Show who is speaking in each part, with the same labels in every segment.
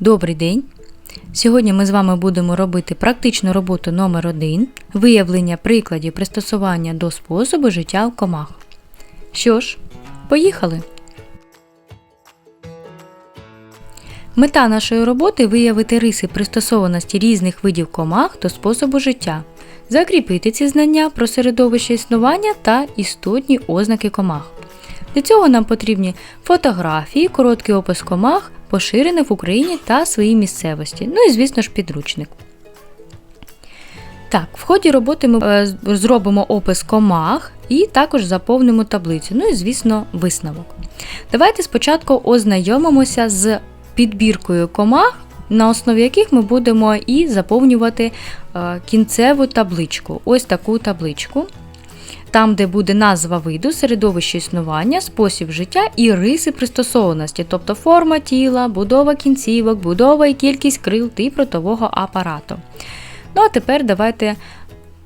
Speaker 1: Добрий день! Сьогодні ми з вами будемо робити практичну роботу номер 1 виявлення прикладів пристосування до способу життя в комах. Що ж, поїхали! Мета нашої роботи виявити риси пристосованості різних видів комах до способу життя, закріпити ці знання про середовище існування та істотні ознаки комах. Для цього нам потрібні фотографії, короткий опис комах, поширених в Україні та своїй місцевості. Ну і, звісно ж, підручник. Так, в ході роботи ми е, зробимо опис комах і також заповнимо таблицю. Ну і, звісно, висновок. Давайте спочатку ознайомимося з підбіркою комах, на основі яких ми будемо і заповнювати е, кінцеву табличку. Ось таку табличку там, де буде назва виду, середовище існування, спосіб життя і риси пристосованості, тобто форма тіла, будова кінцівок, будова і кількість крил тип ротового апарату. Ну а тепер давайте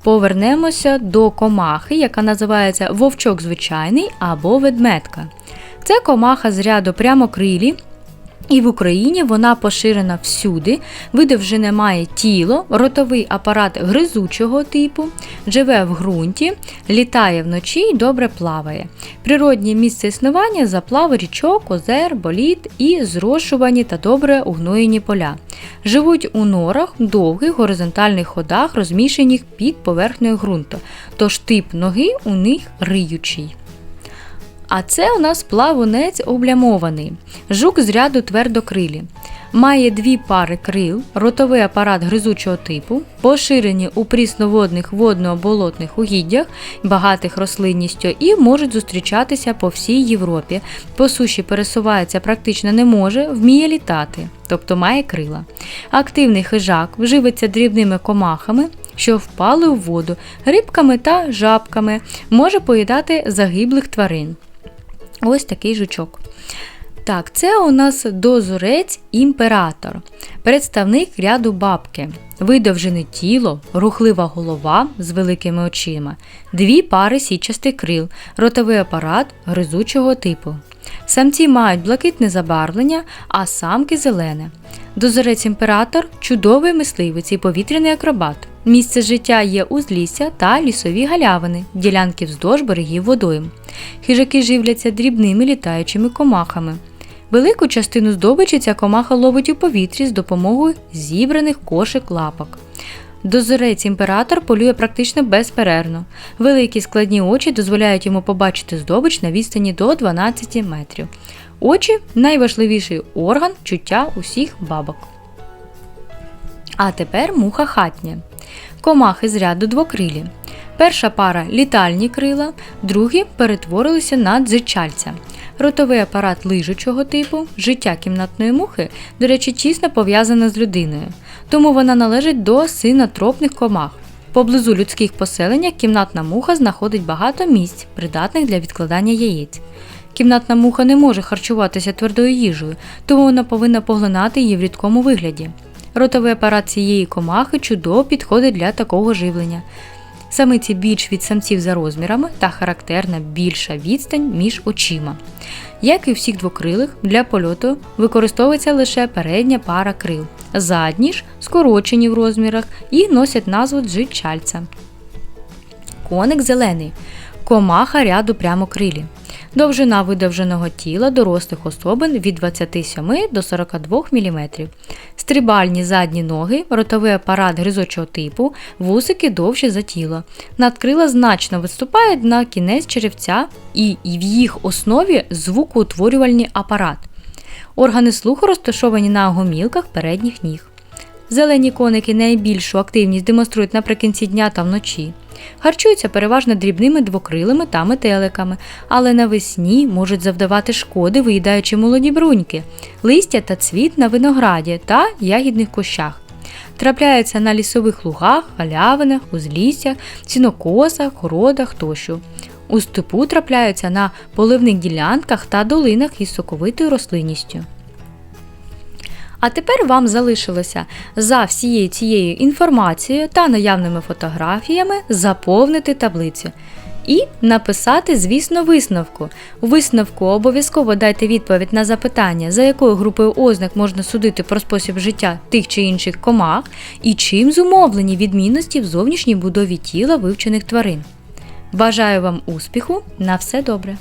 Speaker 1: повернемося до комахи, яка називається вовчок звичайний або ведметка. Це комаха з ряду прямокрилі, і в Україні вона поширена всюди, видовжене має тіло, ротовий апарат гризучого типу, живе в ґрунті, літає вночі і добре плаває. Природнє місце існування заплави річок, озер, боліт і зрошувані та добре угноєні поля. Живуть у норах, довгих горизонтальних ходах, розміщених під поверхнею ґрунту, тож тип ноги у них риючий. А це у нас плавунець облямований, жук з ряду твердокрилі. Має дві пари крил, ротовий апарат гризучого типу, поширені у прісноводних водно-болотних угіддях, багатих рослинністю і можуть зустрічатися по всій Європі. По суші пересувається практично не може, вміє літати, тобто має крила. Активний хижак живиться дрібними комахами, що впали у воду, рибками та жабками, може поїдати загиблих тварин. Ось такий жучок. Так, це у нас дозорець імператор, представник ряду бабки, видовжене тіло, рухлива голова з великими очима, дві пари січастих крил, ротовий апарат гризучого типу. Самці мають блакитне забарвлення, а самки зелене. Дозорець імператор чудовий мисливець і повітряний акробат. Місце життя є узлісся та лісові галявини, ділянки вздовж берегів водойм. Хижаки живляться дрібними літаючими комахами. Велику частину здобичі ця комаха ловить у повітрі з допомогою зібраних кошик лапок. Дозорець імператор полює практично безперервно. Великі складні очі дозволяють йому побачити здобич на відстані до 12 метрів. Очі найважливіший орган чуття усіх бабок. А тепер муха хатня. Комахи з ряду двокрилі. Перша пара літальні крила, другі перетворилися на дзичальця. Ротовий апарат лижучого типу, життя кімнатної мухи, до речі, тісно пов'язане з людиною, тому вона належить до синотропних комах. Поблизу людських поселеннях кімнатна муха знаходить багато місць, придатних для відкладання яєць. Кімнатна муха не може харчуватися твердою їжею, тому вона повинна поглинати її в рідкому вигляді. Ротовий апарат цієї комахи чудово підходить для такого живлення. Самиці більш від самців за розмірами та характерна більша відстань між очима. Як і у всіх двокрилих, для польоту використовується лише передня пара крил. Задні ж скорочені в розмірах і носять назву джичальця. Коник зелений. Комаха ряду прямокрилі. Довжина видовженого тіла дорослих особин від 27 до 42 мм. Стрибальні задні ноги, ротовий апарат гризочого типу, вусики довші за тіло. Надкрила значно виступають на кінець черевця і в їх основі звукоутворювальний апарат. Органи слуху розташовані на гомілках передніх ніг. Зелені коники найбільшу активність демонструють наприкінці дня та вночі. Харчуються переважно дрібними двокрилими та метеликами, але навесні можуть завдавати шкоди, виїдаючи молоді бруньки, листя та цвіт на винограді та ягідних кущах. Трапляються на лісових лугах, галявинах, узліссях, сінокосах, городах тощо. У степу трапляються на поливних ділянках та долинах із соковитою рослинністю. А тепер вам залишилося за всією цією інформацією та наявними фотографіями заповнити таблицю. І написати, звісно, висновку. У висновку обов'язково дайте відповідь на запитання, за якою групою ознак можна судити про спосіб життя тих чи інших комах, і чим зумовлені відмінності в зовнішній будові тіла вивчених тварин. Бажаю вам успіху! На все добре!